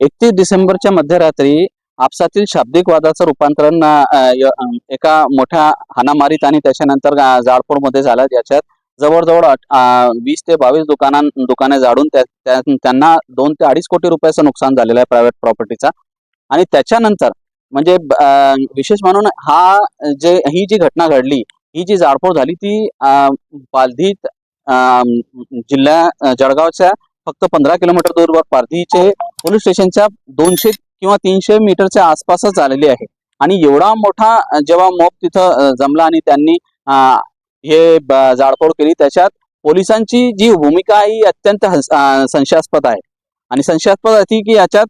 एकतीस डिसेंबरच्या मध्यरात्री आपसातील शाब्दिक वादाचं रूपांतरण एका मोठ्या हाणामारीत आणि त्याच्यानंतर जाळपोडमध्ये झालं. ज्याच्यात जवळजवळ वीस ते बावीस दुकानां दुकाने जाळून त्या- त्यांना दोन ते अडीच कोटी रुपयाचं नुकसान झालेलं आहे प्रायव्हेट प्रॉपर्टीचा आणि त्याच्यानंतर म्हणजे अ, विशेष म्हणून हा जे ही जी घटना घडली ही जी जाळपोळ झाली ती बालधीत अ, जिल्ह्या जळगावच्या फक्त पंधरा किलोमीटर दूरवर पारधीचे पोलीस स्टेशनच्या दोनशे किंवा तीनशे मीटरच्या आसपासच झालेली आहे. आणि एवढा मोठा जेव्हा मोप तिथं जमला आणि त्यांनी हे ब- जाळपोळ केली त्याच्यात पोलिसांची जी भूमिका आहे ही अत्यंत संशयास्पद आहे. आणि संशयास्पद अशी की याच्यात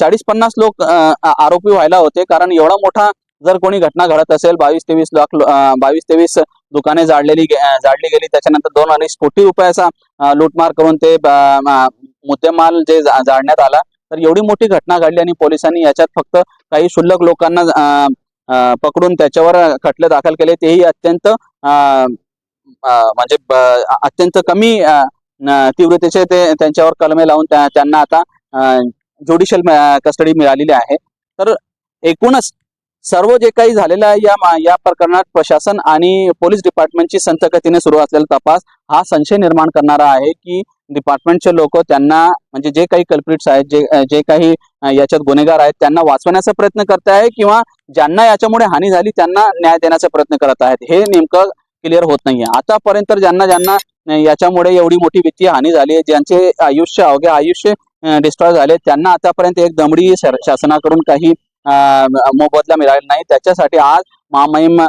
चाळीस पन्नास लोक आरोपी व्हायला होते. कारण एवढा मोठा जर कोणी घटना घडत असेल बावीस तेवीस लाख बावीस तेवीस दुकाने जाळलेली जाळली गेली. त्याच्यानंतर दोन अडीच कोटी रुपयाचा लूटमार करून ते मुद्देमाल जे जाळण्यात आला. तर एवढी मोठी घटना घडली आणि पोलिसांनी याच्यात फक्त काही क्षुल्लक लोकांना पकडून त्याच्यावर खटले दाखल केले. तेही अत्यंत अ, म्हणजे अत्यंत कमी तीव्रतेचे ते त्यांच्यावर कलमे लावून त्यांना आता ज्युडिशियल कस्टडी मिळालेली आहे. तर एकूणच सर्व जे काही झालेलं आहे या मा- या प्रकरणात प्रशासन आणि पोलीस डिपार्टमेंटची संत गतीने सुरू असलेला तपास हा संशय निर्माण करणारा आहे की डिपार्टमेंटचे लोक त्यांना म्हणजे जे काही कल्प्रिट्स आहेत जे जे काही याच्यात गुन्हेगार आहेत त्यांना वाचवण्याचा प्रयत्न करत आहे किंवा ज्यांना याच्यामुळे हानी झाली त्यांना न्याय देण्याचा प्रयत्न करत आहेत. हे नेमकं क्लिअर होत नाहीये. आतापर्यंत ज्यांना ज्यांना याच्यामुळे एवढी मोठी वित्तीय हानी झाली आहे ज्यांचे आयुष्य अवघ्या आयुष्य डिस्ट्रॉय झाले त्यांना आतापर्यंत एक दमडी शा- शासनाकडून काही मोबदला मिळालेला नाही. त्याच्यासाठी आज महामहिम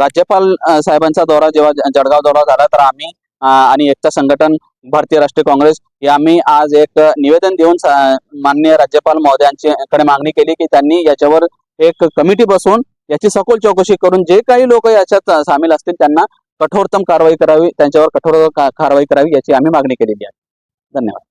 राज्यपाल साहेबांचा दौरा जेव्हा जळगाव दौरा झाला तर आम्ही आणि एकता संघटन भारतीय राष्ट्रीय काँग्रेस या आम्ही आज एक निवेदन देऊन मान्य माननीय राज्यपाल महोदयांच्याकडे कडे मागणी केली की त्यांनी याच्यावर एक कमिटी बसून याची सखोल चौकशी करून जे काही लोक याच्यात सामील असतील त्यांना कठोरतम कारवाई करावी त्यांच्यावर कठोर कारवाई करावी याची आम्ही मागणी केलेली आहे. धन्यवाद.